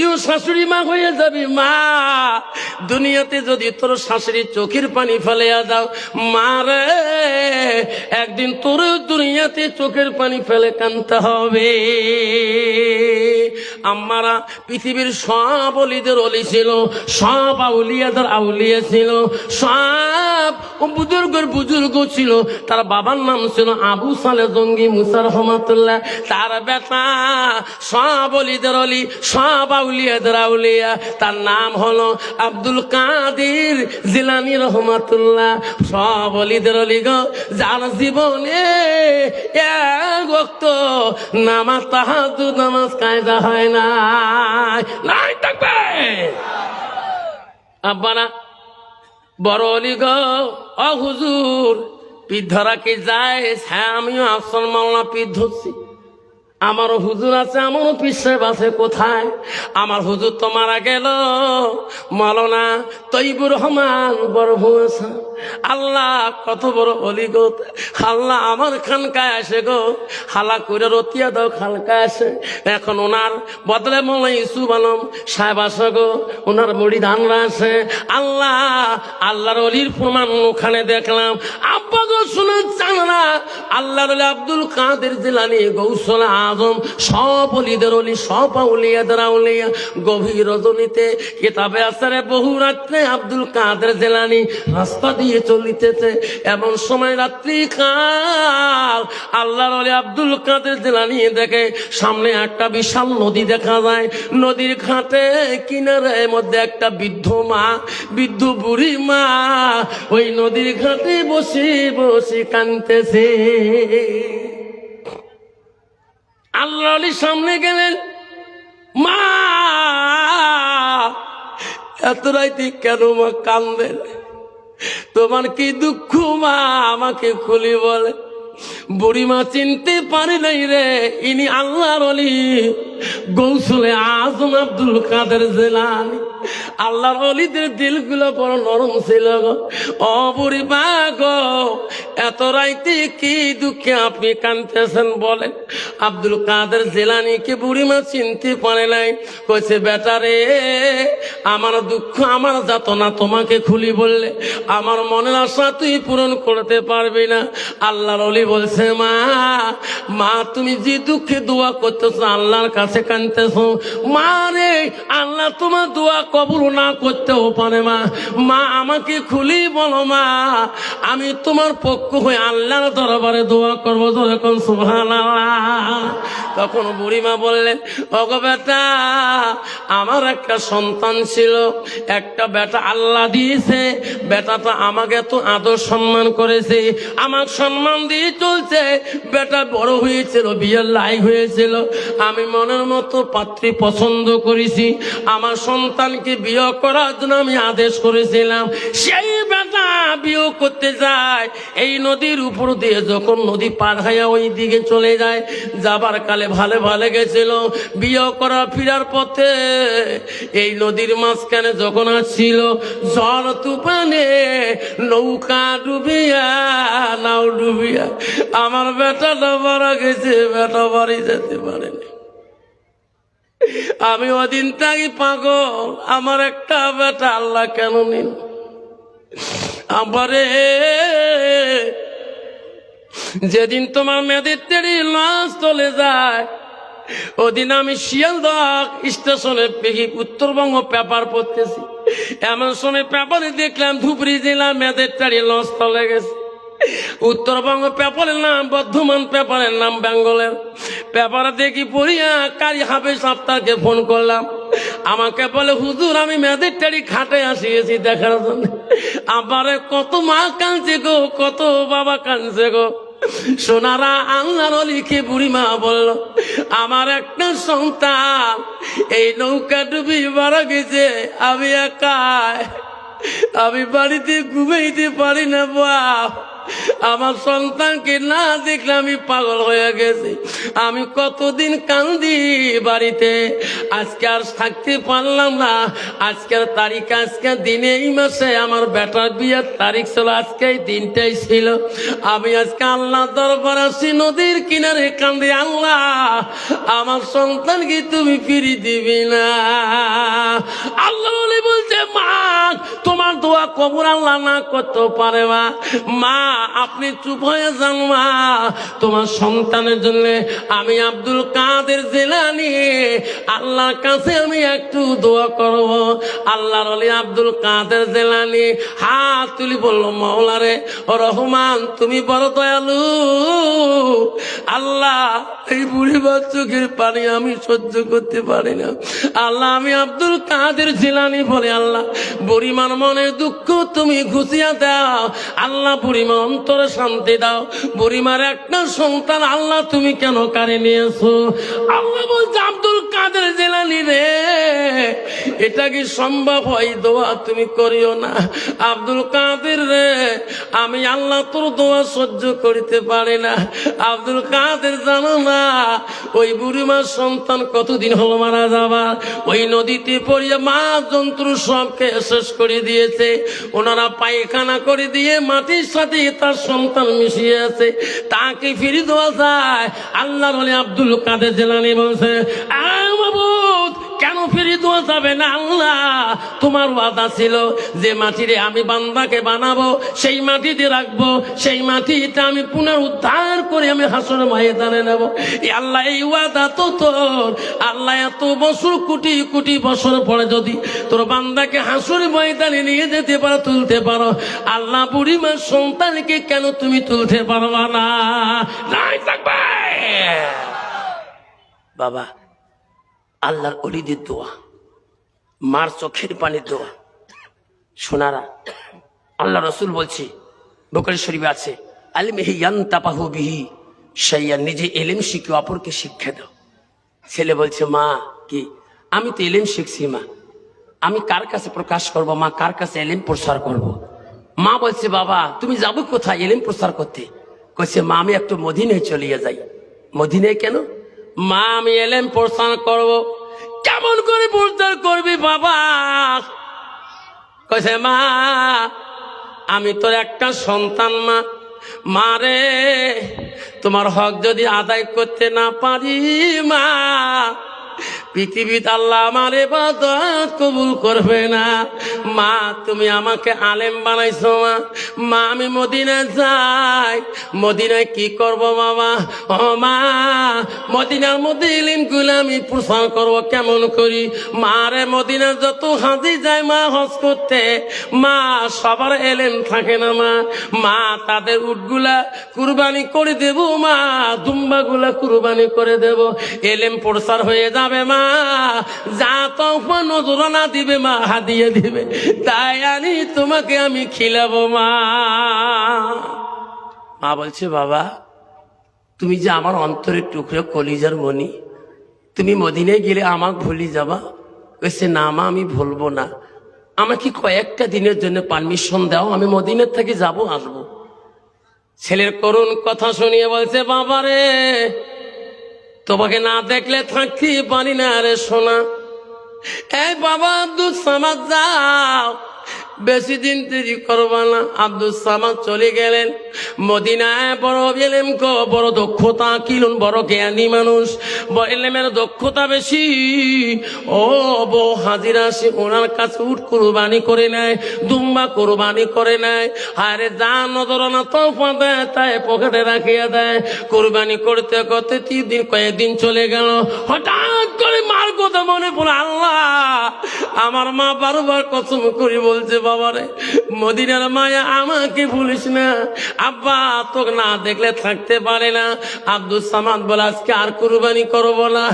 তুইও শাশুড়ি মা হয়ে যাবি, মা। দুনিয়াতে যদি তোর শাশুড়ি চোখের পানি ফেলে যাও মা রে, একদিন তোর দুনিয়াতে চোখের পানি ফেলে কানতে হবে। আমারা পৃথিবীর সব অলিদের অলি ছিল, সব আউলিয়াদের আউলিয়া ছিল, সব বুজুর্গের বুজুর্গ ছিল। তার বাবার নাম ছিল আবু সালে জঙ্গি মুসার রহমতুল্লাহ। তার বেটা সব অলিদের অলি, সব আউলিয়াদের আউলিয়া। তার নাম হলো আব্দুল কাদির জিলানি রহমাতুল্লাহ। সব অলিদের অলি গো, যার জীবনে এক নামাজ তাহাজু নামাজ কায়দা হয় না নাই থাকবে। আব্বানা বড় অলি গো, অ হুজুর, পিঠ ধরা কি যায়? হ্যাঁ আমিও আসল মাল্লা পিঠ ধরছি। আমারও হুজুর আছে, আমারও পিসেব আছে, কোথায়? আমার হুজুর তো মারা গেল। মলনা তৈবুর রহমান বড় ভুয়েছে আল্লাহ কত বড় অলি গো। আল্লাহ আমার খানকায় আসে গো। হালা করে রতিয়া দাও খানকায় আসে। এখন ওনার বদলে মনে ইসুফ আলম সাহেব আসে গো। ওনার মুড়ি ধানরা আসে আল্লাহ, আল্লাহর অলির প্রমাণ ওখানে দেখলাম। আব্বা গো শুনে না আল্লাহর আব্দুল কাদের জিলানি গৌসল। আজম, সব অলিদের অলি, সব আউলিয়াদের আউলিয়া। গভীর রজনীতে কিতাবে আসারে বহু রাত্রে আব্দুল কাদের জেলানি রাস্তা দিয়ে চলিতেছে। এমন সময় রাত্রি কাল আল্লাহর অলি আব্দুল কাদের জেলানি দেখে সামনে একটা বিশাল নদী দেখা যায়। নদীর ঘাটে কিনারে মধ্যে একটা বৃদ্ধ মা, বৃদ্ধ বুড়ি মা ওই নদীর ঘাটে বসে বসে কানতেছে আল্লাহ আলীর সামনে গেলেন, মা, এত রাইতে কেন মা কান্দেন? তোমার কি দুঃখ, মা? আমাকে খুলি বলে, বুড়িমা চিনতে পারে নাই রে, ইনি আল্লাহর অলি গৌসুলে আজম আব্দুল কাদের জেলানি। আল্লাহর অলিদের দিলগুলো বড় নরম ছিল গো। ও বুড়িমা গো এত রাইতে কি দুঃখে আপনি কানতেছেন বলেন? আব্দুল কাদের জেলানিকে বুড়িমা চিনতে পারে নাই? কইছে, বেটা রে, আমার দুঃখ, আমার যাতনা তোমাকে খুলি বললে, আমার মনের আশা তুই পূরণ করতে পারবি না। আল্লাহর অলি বলছে, মা মা, তুমি যে দুঃখে দোয়া করতেছো, আল্লাহর কাছে কানতেছো মা রে, আল্লাহ তোমার দোয়া কবুল না করতেও পারে মা। মা, আমাকে খুলি বলো মা, আমি তোমার পক্ষ হয়ে আল্লাহর দরবারে দোয়া করব যখন সুহান তখন বুড়িমা বললেন, ওগো বেটা, আমার একটা সন্তান ছিল, একটা বেটা আল্লাহ দিয়েছে, বেটাটা আমাকে এত আদর সম্মান করেছে, আমার সম্মান দিয়ে চলছে, বেটা বড় হয়েছিল, বিয়ের লাই হয়েছিল, আমি মনের মতো পাত্রী পছন্দ করেছি, আমার সন্তানকে বিয়ে করার জন্য আমি আদেশ করেছিলাম, সেই বেটা বিয়ে করতে যায়। এই নদীর উপর দিয়ে যখন নদী পার হয়ে ওই দিকে চলে যায়, যাবার কালে ভালো ভালো গেছিল। বিয়ে করা, ফিরার পথে এই নদীর মাঝখানে যখন আসছিল, জল তুফানে নৌকা ডুবিয়া, নাও ডুবিয়া, আমার বেটাটা মারা গেছে, বেটা বাড়ি যেতে পারেনি। আমি ওদিন তাই পাগল, আমার একটা বেটা আল্লাহ কেন নিল? আমারে যেদিন তোমার মেয়েদের তেড়ি লাশ চলে যায়, ওদিন আমি শিয়ালদহ স্টেশনে উত্তরবঙ্গ পেপার পড়তেছি। এমন সময় পেপারে দেখলাম ধুবড়ি জেলা মেয়েদের টাড়ি লঞ্চ চলে গেছে। উত্তরবঙ্গ পেপারের নাম, বর্ধমান পেপারের নাম, বেঙ্গলের। পেপারে দেখি পড়িয়া কারি হাফে সপ্তাহকে ফোন করলাম। আমাকে বলে, হুজুর, আমি মেয়েদের টাড়ি খাটে আসিয়েছি দেখার জন্য। আমারে কত মা কাঁদছে গো, কত বাবা কাঁদছে গো। সোনারা আল্লাহর অলিকে বুড়িমা বলল, আমার একটা সন্তান, এই নৌকা ডুবি মারা গেছে, আমি একাই। আমি বাড়িতে ঘুমাইতে পারি না, বাপ। আমার সন্তানকে না দেখলে আমি পাগল হয়ে গেছি। আমি কতদিন কান্দি বাড়িতে। আজকে আর থাকতে পারলাম না। আজকের তারিখ আজকের দিনে, এই মাসে আমার বেটার বিয়ের তারিখ ছিল আজকে দিনটাই ছিল। আমি আজকে আল্লাহ দরবার আসি, নদীর কিনারে কান্দি, আল্লাহ, আমার সন্তানকে তুমি ফিরি দিবি না। আল্লাহ বলে, বলছে, মা, তোমার দোয়া কবর আল্লাহ না করতে পারে মা আপনি চুপ হয়ে যান তোমার সন্তানের জন্য আমি আব্দুল কাদের জেলানি। আল্লাহর কাছে আমি একটু দোয়া করব। আল্লাহর আব্দুল কাদের জেলানি। হাত তুলি বলল মৌলারে রহমান, তুমি বড় দয়ালু। আল্লাহ, এই বুড়ি চোখের পানি আমি সহ্য করতে পারি না। আল্লাহ, আমি আব্দুল কাদের জিলানি বলে আল্লাহ, বুড়িমার মনের দুঃখ তুমি ঘুষিয়া দাও। আল্লাহ, বুড়িমা অন্তরে শান্তি দাও। বুড়িমার একটা সন্তান, আল্লাহ তুমি কেন কারে নিয়েছো? আল্লাহ বলছে, আব্দুল কাদের জেলানি রে, এটা কি সম্ভব হয়? দোয়া তুমি করিও না। আব্দুল কাদের রে, আমি আল্লাহ তোর দোয়া সহ্য করিতে পারি না। আব্দুল কাদের জানো না, ওই বুড়িমার সন্তান কতদিন হলো মারা যাবার? ওই নদীতে পড়িয়ে মা জন্তু সবকে শেষ করে দিয়েছে। ওনারা পায়খানা করে দিয়ে মাটির সাথে তার সন্তান মিশিয়ে আছে, তাকে ফিরে দেওয়া যায়। আল্লাহ বলে আব্দুল কাদের জেলানি বলছে "আয় যাবে না আল্লাহ। তোমার ওয়াদা ছিল যে মাটিরে আমি বান্দাকে বানাবো, সেই মাটিতে রাখব, সেই মাটিটা আমি পুনরুদ্ধার করে আমি হাসর ময়দানে নেব। আল্লাহ, এই ওয়াদা তো তোর। আল্লাহ, এত বছর, কোটি কোটি বছর পরে যদি তোর বান্দাকে হাসুর ময়দানে নিয়ে যেতে পারো, তুলতে পারো, আল্লাহ বুড়িমার সন্তানকে কেন তুমি তুলতে পারবা না? বাবা, আল্লাহর অলিদের দোয়া। মার চোখের পানির দোয়া সোনারা, আল্লাহ রসুল বলছে, বকরি শরীফে আছে, আলিমেহি ইয়ান্তাপাহু বিহি, সাইয়া নিজে এলেম শিখে অপরকে শিক্ষা দাও। ছেলে বলছে, মা, কি? আমি তো এলেম শিখছি, মা। আমি কার কাছে প্রকাশ করব, মা? কার কাছে এলেম প্রসার করব। মা বলছে, বাবা, তুমি যাব কোথায় এলেম প্রসার করতে? কইছে, মা, আমি একটু মদিনায় চলিয়ে যাই। মদিনায় কেন? মা, আমি এলেম প্রসার করব। কেমন করে প্রচার করবি বাবা? কইছে, মা, আমি তোর একটা সন্তান, মা। মারে তোমার হক যদি আদায় করতে না পারি, মা পৃথিবীতে আল্লাহ আমার এবাদত কবুল করবে না। মা, তুমি আমাকে আলেম বানাইছো মা। মা, আমি মদিনা যাই। মদিনায় কি করব বাবা? ও মা, মদিনার মধ্যে ইলিমগুলো আমি প্রসার করব কেমন করি? মা রে, মদিনার যত হাজি যায় মা, হজ করতে। মা, সবার এলেন থাকে না মা। মা, তাদের উটগুলা কুরবানি করে দেব মা, দুম্বাগুলা কুরবানি করে দেব। এলেম প্রসার হয়ে যাবে মা। যা তখন নজরানা দিবে, মা হাদিয়ে দিবে। তাই আনি তোমাকে আমি খিলাবো, মা। মা বলছে, বাবা, তুমি যে আমার অন্তরের টুকরো কলিজার মনি তুমি মদিনে গেলে আমাকে ভুলি যাবা? কইছে, না, মা, আমি ভুলবো না। আমাকে কয়েকটা দিনের জন্য পারমিশন দাও, আমি মদিনের থেকে যাব, আসব। ছেলের করুণ কথা শুনিয়ে বলছে বাবারে তোমাকে না দেখলে থাকতে পারি না রে সোনা। এই বাবা আব্দুল সামাদ যাও। বেশি দিন দেরি করবা না। আব্দুল সামাদ চলে গেলেন। মদিনায় বড় এলেম কো বড় দক্ষতা কিলুন বড় জ্ঞানী মানুষ। এলেমের দক্ষতা বেশি। ও বউ হাজিরা সে ওনার কাছে উঠ কুরবানি করে নেয়, দুম্বা কুরবানি করে নেয়। আরে যা নজর না তোফা দেয়, তাই পকেটে রাখিয়া দেয়। কুরবানি করতে করতে তিন দিন কয়েকদিন চলে গেল। হঠাৎ করে মার কথা মনে পড়ে, আল্লাহ, আমার মা বারবার কসম করে বলছে বাবারে, মদিনার মায়া আমাকে ভুলিস না। আব্বা তোকে না দেখলে থাকতে পারে না। আব্দুল সামাদ বলে, আজকে আর কুরবানি করব না।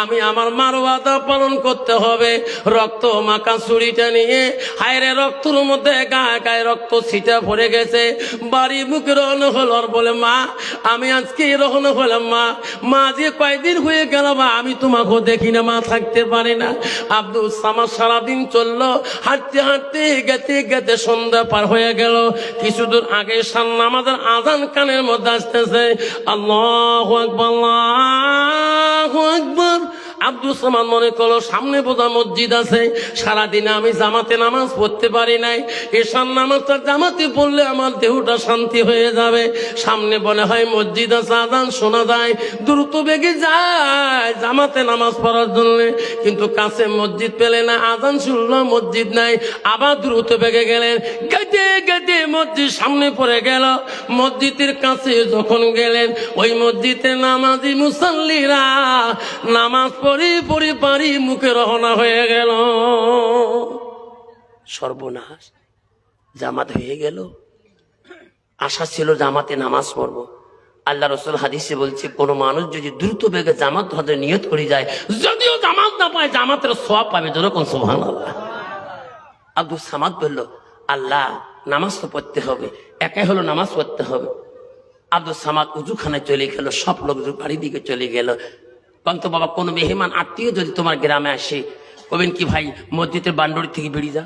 আমি আমার মার ওয়াদা পালন করতে হবে। রক্ত মাখা ছুরিটা নিয়ে হায়রে রক্তর মধ্যে গায়ে গায়ে রক্ত ছিটা ভরে গেছে। বাড়ি মুখে রওনা হল বলে, মা, আমি আজকে রওনা হলাম, মা। মা যে কয়দিন হয়ে গেল, মা, আমি তোমাকেও দেখি না, মা থাকতে পারে না। আব্দুল সামাদ সারাদিন চলল, হাঁটতে হাঁটতে গেছে। গেতে গেতে সন্ধ্যা পার হয়ে গেল। কিছুদূর আগে সামনে আমাদের আজান কানের মধ্যে আসতেছে। আল্লাহ আকবর আল্লাহ আকবর। আব্দুল সামান মনে করল, সামনে বোধহয় মসজিদ আছে, সারাদিনে আমি জামাতে নামাজ পড়তে পারি নাই। এসার নামাজটা জামাতে পড়লে আমার দেহটা শান্তি হয়ে যাবে। সামনে মনে হয় মসজিদ আছে, আজান শোনা যায়, দ্রুত বেগে যায় জামাতে নামাজ পড়ার জন্য। কিন্তু কাছে মসজিদ পেলে না, আজান শুনলো, মসজিদ নাই। আবার দ্রুত বেগে গেলেন। গেতে গেতে মসজিদ সামনে পড়ে গেল। মসজিদের কাছে যখন গেলেন, ওই মসজিদে নামাজি মুসল্লিরা নামাজ পড়ি পড়ি পারি মুখে রহনা হয়ে গেল। সর্বনাশ। জামাত হয়ে গেল। আশা ছিল জামাতে নামাজ পড়ব। আল্লাহ রসুল হাদিসে বলছে, কোন মানুষ যদি দ্রুত বেগে জামাত হতে নিয়ত করে যায়, যদিও জামাত না পায়, জামাতের সব পাবে যেরকম সোহান আল্লাহ আব্দুল সামাদ বলল, আল্লাহ, নামাজ তো পড়তে হবে, একাই হলো নামাজ পড়তে হবে। আব্দুল সামাদ উজুখানায় চলে গেল, সব লোক বাড়ির দিকে চলে গেল। কন্ত বাবা কোনো মেহমান, আত্মীয় যদি তোমার গ্রামে আসে, কবেন কি ভাই, মসজিদের বান্ডরি থেকে বেরিয়ে যা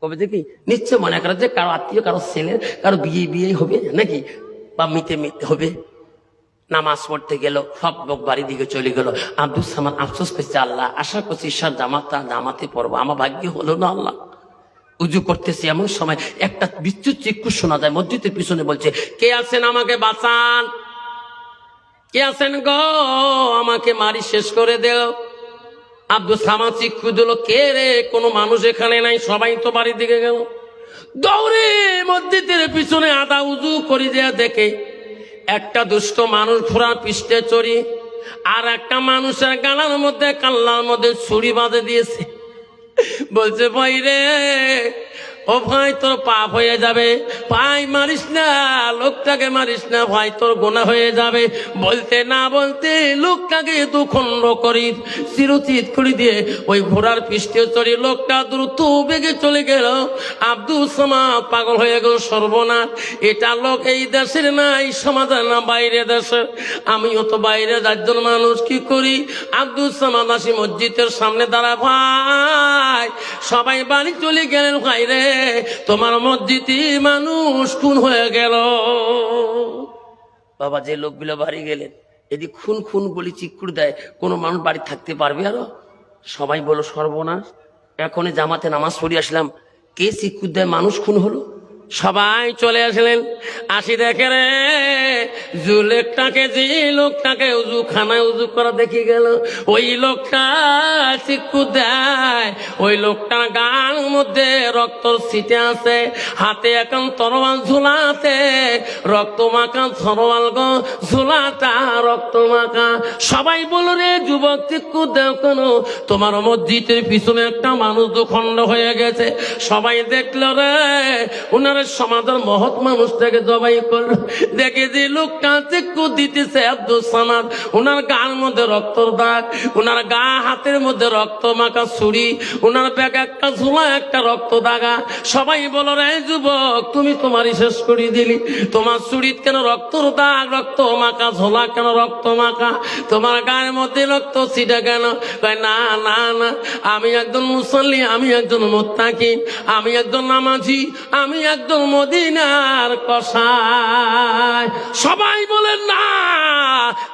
কবে দেখি? নিশ্চয় মনে করে যে কারও আত্মীয়, কারও ছেলের, কারও বিয়ে বিয়ে হবে, নাকি? বা মিতে মিতে হবে। নামাজ পড়তে গেল, সব লোক বাড়ি দিকে চলে গেল। আব্দুল সামান আফসোস করছে, আল্লাহ, আশা করছি ঈশ্বর জামাতা জামাতে পড়ব। আমার ভাগ্য হলো না আল্লাহ। উজু করতেছি এমন সময় একটা বিদ্যুৎ চিক্কু শোনা যায়, মসজিদের পিছনে বলছে, কে আছেন আমাকে বাঁচান? কে আছেন গো? আমাকে মারি শেষ করে দেও। আব্দুল সামা চিক্কু দিল, কে রে? কোনো মানুষ এখানে নাই, সবাই তো বাড়ির দিকে গেল। দৌড়ে মসজিদের পিছনে আদা উজু করি দেয়া দেখে একটা দুষ্ট মানুষ ঘোড়ার পৃষ্ঠে চড়ি, আর একটা মানুষের গালার মধ্যে, কাল্লার মধ্যে ছুরি বাঁধে দিয়েছে। বলছে ভাই রে ও ভাই, তোর পাপ হয়ে যাবে। ভাই, মারিস না, লোকটাকে মারিস না, ভাই, তোর গোনা হয়ে যাবে। বলতে না বলতে লোকটাকে দুখণ্ড করি, চিরচিত করে দিয়ে ওই ঘোড়ার পৃষ্ঠে চড়ি লোকটা দ্রুত বেগে চলে গেল। আব্দুল সামাদ পাগল হয়ে গেল সর্বনাশ। এটা লোক এই দেশের না এই সমাজের না, বাইরে দেশের। আমিও তো বাইরে রাজ্যের মানুষ, কি করি? আব্দুল সামাদ আসি মসজিদের সামনে দাঁড়া ভাই, সবাই বাড়ি চলে গেলেন, ভাই রে। তোমার মসজিদে মানুষ খুন হয়ে গেল। বাবা, যে লোকগুলো বাড়ি গেলেন যদি খুন খুন বলি চিকুর দেয়, কোনো মানুষ বাড়ি থাকতে পারবে আরও? সবাই বলো সর্বনাশ। এখনই জামাতে নামাজ পড়ি আসলাম। কে চিকুর দেয় মানুষ খুন হলো? সবাই চলে আসলেন। আসি দেখে রে জুলেকটাকে যে লোকটাকে উজু খানায় উজু করা দেখে গেল। ওই লোকটা চিক্কু দেয়। ওই লোকটার গান মধ্যে রক্তর সিটে আছে। হাতে এখন তরোয়াল ঝুলাতে। রক্ত মাখা তরোয়াল গো, ঝুলাটা রক্ত মাখা। সবাই বলো রে যুবক চিক্কু দেও কেন? তোমার মসজিদের পিছনে একটা মানুষ দুখণ্ড হয়ে গেছে। সবাই দেখল রে উনার সমাজের মহৎ মানুষটাকে জবাই করল। দেখে যে লোকটা চিক্কু দিতেছে আব্দুল সামাদ। উনার গার মধ্যে রক্তর দাগ উনার গা হাতের মধ্যে রক্ত মাখা ছুরি উনার ব্যাগ একটা ঝোলা, একটা রক্ত দাগা। সবাই বলো রে যুবক, তুমি তোমারই শেষ করে দিলি। তোমার চুরিত কেন রক্তর দাগ, রক্ত মাখা, ঝোলা কেন রক্ত মাখা? তোমার গায়ের মধ্যে রক্ত ছিটা কেন? না না না, আমি একজন মুসল্লি, আমি একজন মোত্তাকিন আমি একজন নামাজি, আমি একজন মদিনার কষায় সবাই বলেন, না,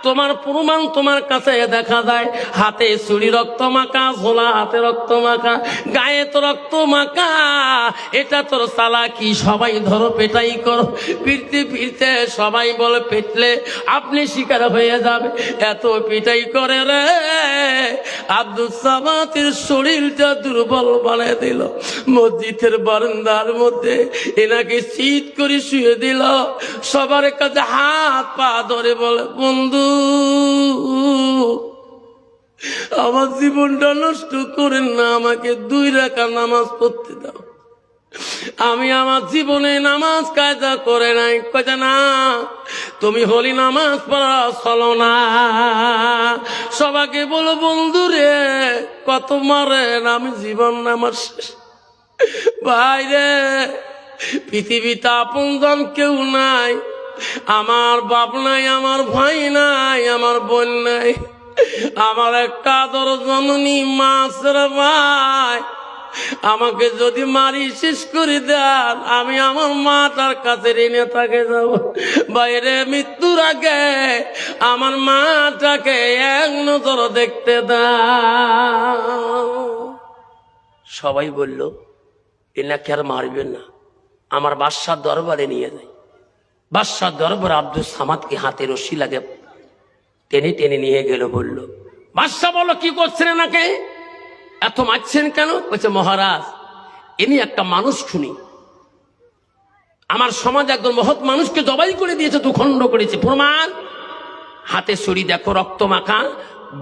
তোমার প্রমাণ তোমার কাছে দেখা যায়। হাতে চুরি রক্ত মাখা, ঝোলা হাতে রক্ত মাখা, গায়ে তো রক্ত মাখা। এটা তোর চালাকি, সবাই ধরো পেটাই করো। ফিরতে ফিরতে সবাই বলে, পেটলে আপনি শিকার হয়ে যাবে। এত পিটাই করে রে। আব্দুল সামাতের শরীরটা দুর্বল বানিয়ে দিল। মসজিদের বারান্দার মধ্যে এনাকে শীত করে শুয়ে দিল? সবার কাছে হাত পা ধরে বলে, বন্ধু, আমার জীবনটা নষ্ট করেন না, আমাকে দুই রাখা নামাজ পড়তে দাও। আমি আমার জীবনে নামাজ কায়দা করে নাই। কয়টা না, তুমি হলি নামাজ পড়া চলো না। সবাকে বলো, বন্ধু রে, কত মারেন, আমি জীবন আমার শেষ। ভাই রে পৃথিবীতে আপনজন কেউ নাই, আমার বাপ নাই, আমার ভাই নাই, আমার বোন নাই। আমার একটা আদর জননী মাছের ভাই। আমাকে যদি মারি শেষ করে দেন, আমি আমার মাটার কাছে ঋণে থাকে যাব বাইরে মৃত্যুর আগে আমার মাটাকে এক নজর দেখতে দাও। সবাই বলল, এনাকে আর মারবেন না। আমার বাদশার দরবারে নিয়ে যায়। বাদশার দরবার আব্দুল সামাদকে হাতে রশি লাগে। টেনে টেনে নিয়ে গেল, বলল, বাদশাহ, বলো, কি করছেন এনাকে? এত মারছেন কেন? বলছে, মহারাজ, ইনি একটা মানুষ খুনি। আমার সমাজ একজন মহৎ মানুষকে জবাই করে দিয়েছে, দুখণ্ড করেছে। প্রমাণ, হাতে ছড়ি দেখো, রক্ত মাখা,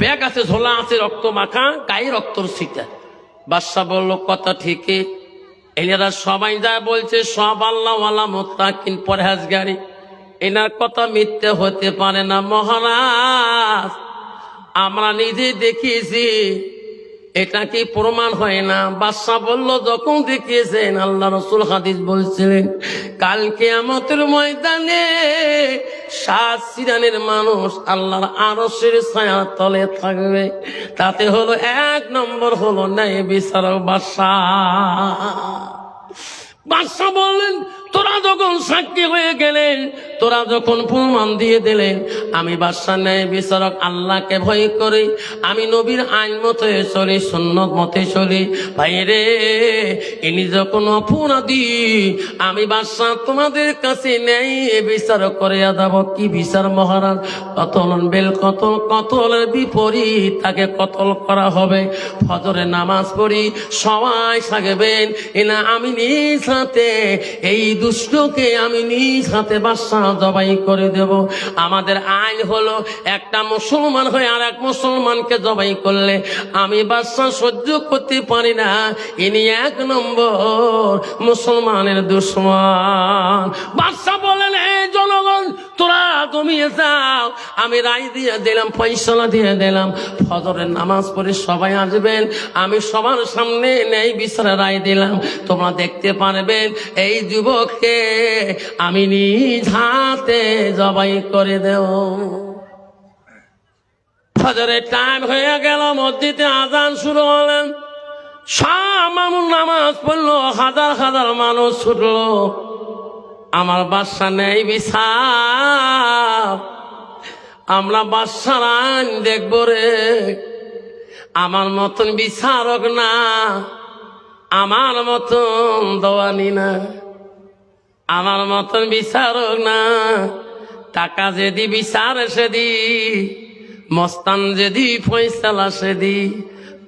ব্যাগ আছে, ঝোলা আছে, রক্ত মাখা, গায়ে রক্তর সিটা বাদশাহ বলল, কথা ঠিকই। এনারা সবাই যা বলছে, সব আল্লাহ আল্লাহ মোত্তাকিন, পরহেজগারি। এনার কথা মিথ্যে হতে পারে না। মহারাজ, আমরা নিজে দেখিয়েছি এটা কি প্রমাণ হয় না? বাদশাহ বলল, যখন দেখিয়েছেন, আল্লাহ রসুল হাদিস বলছিলেন কালকে আমাদের ময়দানে সাত সিরানের মানুষ আল্লাহর আরসের ছায়া তলে থাকবে। তাতে হলো এক নম্বর হলো নাই বিচারক বাদশাহ। বাদশাহ বললেন তোরা যখন সাক্ষী হয়ে গেলেন, তোরা যখন প্রমাণ দিয়ে দিলেন, আমি বাদশাহ ন্যায় বিচারক আল্লাহকে ভয় করি, আমি নবীর আইন মতে চলি, সুন্নত মতে চলি। ভাই রে, ইনি যখন অপরাধী, আমি বাদশাহ তোমাদের কাছে নেই বিচার করে যাব কি বিচার মহারাজ? কতল বেল, কতল, কতলের বিপরীত, তাকে কতল করা হবে? ফজরে নামাজ পড়ি, সবাই থাকবেন এনা আমি নিজ হাতে এই দুষ্টকে আমি নিজ হাতে বাদশাহ জবাই করে দেব। আমাদের আইন হলো একটা মুসলমান হয়ে আর এক মুসলমানকে জবাই করলে। আমি বাদশাহ সহ্য করতে পারি না। ইনি এক নম্বর মুসলমানের দুশ্মন। বাদশাহ বলেন এই জনগণ তোরা যাও। আমি রায় দিয়ে দিলাম দিয়ে দিলাম। ফজরের নামাজ পড়ে সবাই আসবেন। আমি সবার সামনে নেই বিচারে রায় দিলাম। তোমরা দেখতে পারবেন, এই যুবককে আমি নিজ হাতে জবাই করে দেও ফজরের টাইম হয়ে গেল, মসজিদে আজান শুরু হলেন সামামুল নামাজ পড়ল, হাজার হাজার মানুষ ছুটলো। আমার বাসা নেই বিচার আমরা বাসার আইন দেখব রে। আমার মতন বিচারক না, আমার মতন দোয়ানি না। আমার মতন বিচারক না, টাকা যেদি বিচার সেদি, মস্তান যেদি ফয়সালা সেদি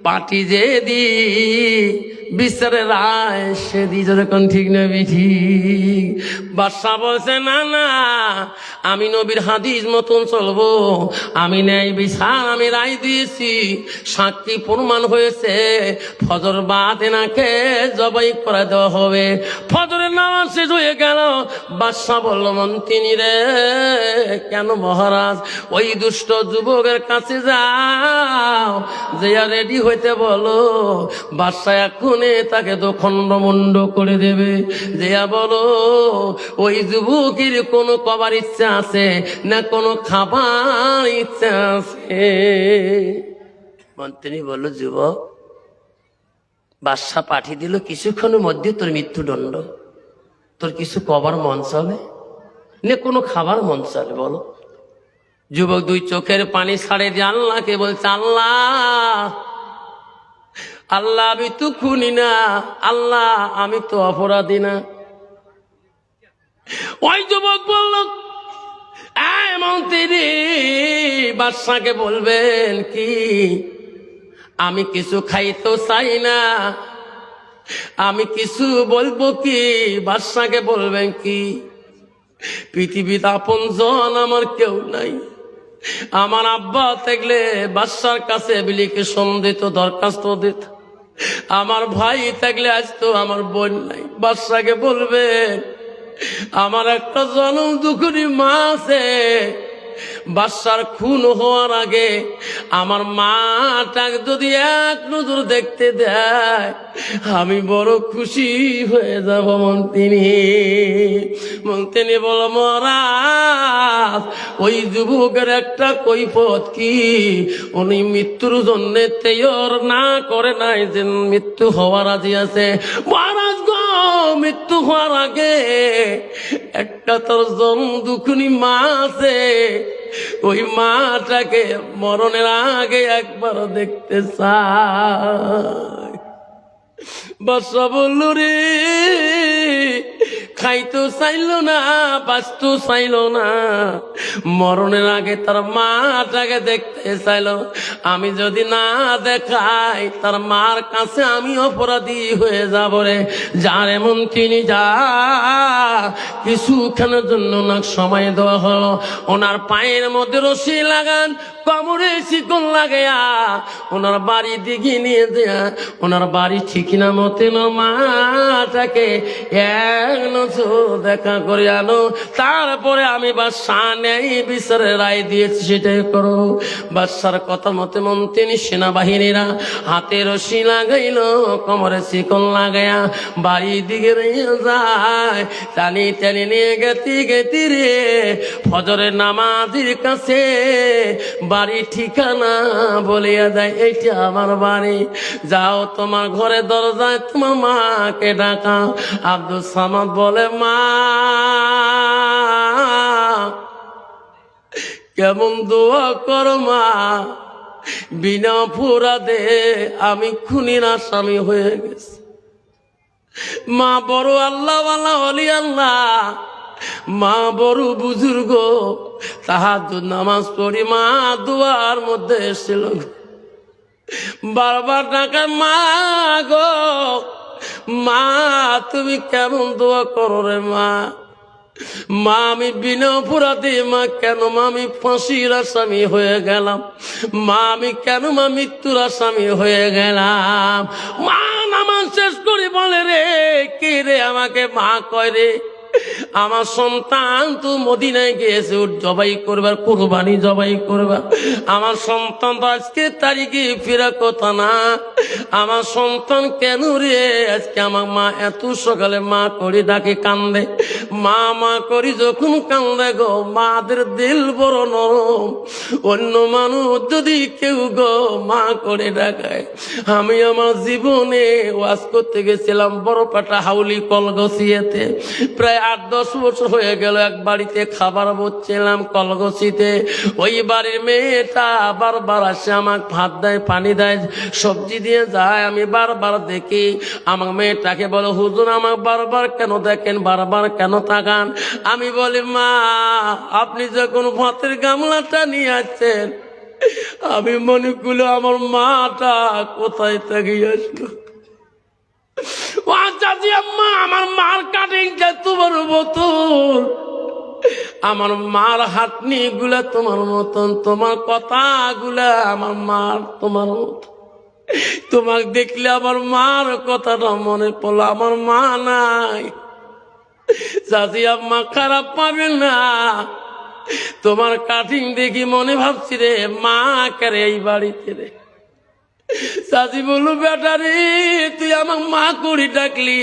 পার্টি যেদি বিচারে রায় সেদি যেরকম ঠিক নবী ঠিক। বাদশাহ বলছে, না না, আমি নবীর হাদিস মতন চলবো। আমি নেই বিচার, আমি রায় দিয়েছি। সাক্ষী প্রমাণ হয়েছে। ফজর বাদ এনাকে জবাই করে দেওয়া হবে। ফজরের নামাজ শেষ হয়ে গেল। বাদশাহ বলল মন্ত্রী রে, কেন মহারাজ? ওই দুষ্ট যুবকের কাছে যাও। যে রেডি হইতে বলো। বাদশাহ এখনে তাকে তো খণ্ডমুণ্ড করে দেবে। যেয়া বলো, ওই যুবকের কোনো কবার ইচ্ছা আছে না কোনো খাবার ইচ্ছা আছে? মন্ত্রী বলল, যুবক, বাদশাহ পাঠিয়ে দিল কিছুক্ষণের মধ্যে তোর মৃত্যুদণ্ড। তোর কিছু কবার মন চলে নে কোনো খাবার মন চলে বলো? যুবক দুই চোখের পানি ছাড়ে দিয়ে আল্লাহকে বলছে, আল্লাহ আল্লাহ আমি তো খুনি না, আল্লাহ আমি তো অপরাধী না। ওই যুবক বলল তিনি বাদশাকে বলবেন কি, আমি কিছু খাইতে চাই না। আমি কিছু বলব কি, বাদশাকে বলবেন কি পৃথিবীতে আপন জন আমার কেউ নাই। আমার আব্বা থাকলে বাদশার কাছে বিলিকে দিত দরখাস্ত দিত। আমার ভাই থাকলে আজ তো আমার বোন নাই। বাদশাকে বলবে, আমার একটা জনম দুখুনি মা আছে। বাচ্চার খুন হওয়ার আগে আমার মাটাকে যদি এক নজর দেখতে দেয়, আমি বড় খুশি হয়ে যাব মন্তিনি। মন্তিনি বল মহারাজ, ওই যুবকের একটা কৈফত কি? উনি মৃত্যুর জন্য তেয়র না করে নাই যে মৃত্যু হওয়ার আজি আছে। মহারাজ গো মৃত্যু হওয়ার আগে একটা তোর দুখুনি মা আছে। ওই মাটাকে মরণের আগে একবার দেখতে চায় বাসা বললু, রে খাইতো চাইল না, বাঁচতো চাইল না। মরণের আগে তার মাটাকে দেখতে চাইল। আমি যদি না দেখাই, তার মার কাছে আমি অপরাধী হয়ে যাব রে। যার এমন তিনি, যা কিছুক্ষণের জন্য না সময় দেওয়া হলো। ওনার পায়ের মধ্যে রশি লাগান, কমরে শিকল লাগাইয়া ওনার বাড়ি দিকে নিয়ে দেয়া ওনার বাড়ি ঠিক না মতে মাটাকে এক নজর দেখা করে আনো। তারপরে আমি বাদশাহ নেই বিচারে রায় দিয়েছি, সেটাই করো। বাদশার কথা মতে মন তিনি সেনাবাহিনীরা হাতে রশি লাগাইল, কমরে শিকল লাগাইয়া বাড়ি দিকে যায়। টানি টানি নিয়ে গেতি গেতি রে, ফজরের নামাজির কাছে বাড়ি ঠিকানা বলিয়া দেয়, এইটা আমার বাড়ি। যাও তোমার ঘরে, দরজায় তোমার মাকে ডাকা। আব্দুল সামাদ বলে মা, কেমন দোয়া কর, মা। বিনা ফুরাদে আমি খুনির আসামি হয়ে গেছি। মা বড় আল্লাহ অলি আল্লাহ। মা বড় বুজুর্গ। তাহার নামাজ পড়ি, মা দুয়ার মধ্যে এসেছিল। বারবার ডাকা, মা গো মা, তুমি কেমন দোয়া করো রে মা? মা, আমি বিনা অপরাধে, মা, কেন মা, আমি ফাঁসির আসামি হয়ে গেলাম। মা, আমি কেন মা, মৃত্যুর আসামি হয়ে গেলাম? মা নামান শেষ করে বলে রে, কে রে আমাকে মা কয় রে? আমার সন্তান তো মদিনায় গিয়েছে, ওর জবাই করবার, কোরবানি জবাই করবার। আমার সন্তান তো আজকে তারিখে ফেরা কথা না। আমার সন্তান কেন রে? আজকে আমার মা এত সকালে মা করে ডাকে, কান্দে। মা মা করি যখন কান্দে গো, মাদের দিল বড় নরম। অন্য মানুষ যদি কেউ গো, মা করে ডাকায়। আমি আমার জীবনে ওয়াজ করতে গেছিলাম, বড় পাটা হাউলি কলগসিয়েতে প্রায় আট দশ বছর হয়ে গেল, এক বাড়িতে খাবার বলছিলাম কলগসিতে ওই বাড়ির মেয়েটা বারবার আসে, আমাকে ভাত দেয়, পানি দেয়, সবজি দিয়ে যায়, আমি বারবার দেখি। আমার মেয়েটাকে বলো, হুজুর, আমাকে বারবার কেন দেখেন, বারবার কেন তাকান? আমি বলি, মা, আপনি যখন ভাতের গামলাটা নিয়ে আসছেন, আমি মনে করল আমার মাটা কোথায় থেকে আসলো? ও চাচি আমার মার কাটিংটা তোমার বোতল। আমার মার হাতনি গুলা তোমার মতন, তোমার কথা গুলা আমার মার তোমার মতন তোমাকে দেখলে আমার মার কথাটা মনে পড়ল, আমার মা নাই। চাচি আম্মা, খারাপ পাবে না। তোমার কাটিং দেখি মনে ভাবছি রে, মা করে এই বাড়িতে রে? চাচি বলল বেটারি তুই আমার মা করি ডাকলি।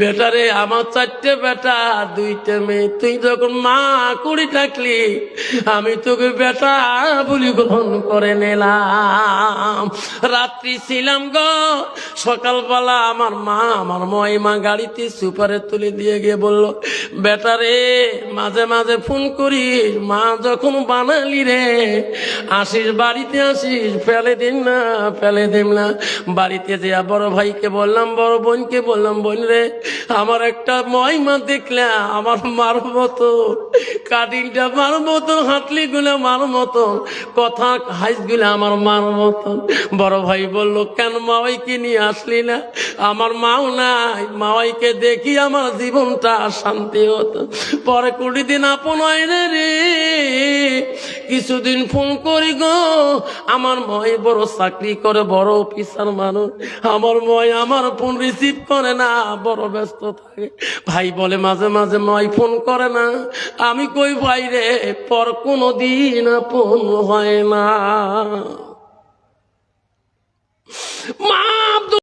বেটা রে আমার চারটে বেটা, দুইটা মেয়ে। তুই যখন মা করি ডাকলি আমি তোকে বেটা বলি গ্রহণ করে নিলাম। রাত্রি ছিলাম গো, সকালবেলা আমার মা আমার মা গাড়িতে সুপারে তুলে দিয়ে গিয়ে বলল বেটা রে মাঝে মাঝে ফোন করিস মা যখন বানালি রে, আসিস বাড়িতে, আসিস, ফেলে দিন না, ফেলে দিন না। বাড়িতে যে বড় ভাইকে বললাম, বড় বোনকে বললাম বোন রে আমার একটা মহিমা দেখলে, আমার মার মতো কাটিংটা মার মতন হাতলি গুলো মার মতন, কথা হাইসগুলো আমার মার মতন। বড় ভাই বলল, কেন মাওয়াইকে নিয়ে আসলি না? আমার মাও নাই, মাওয়াইকে দেখি আমার জীবনটা শান্তি হতো। পরে কুড়ি দিন আপন হয় রে কিছুদিন ফোন করি গো, আমার ময় বড় চাকরি করে, বড় অফিসার মানুষ। আমার ময় আমার ফোন রিসিভ করে না, বড় ব্যস্ত ব্যস্ত থাকে। ভাই বলে, মাঝে মাঝে মাই ফোন করে না। আমি কই, ভাই রে, পর কোনো দিন আপন হয় না। মা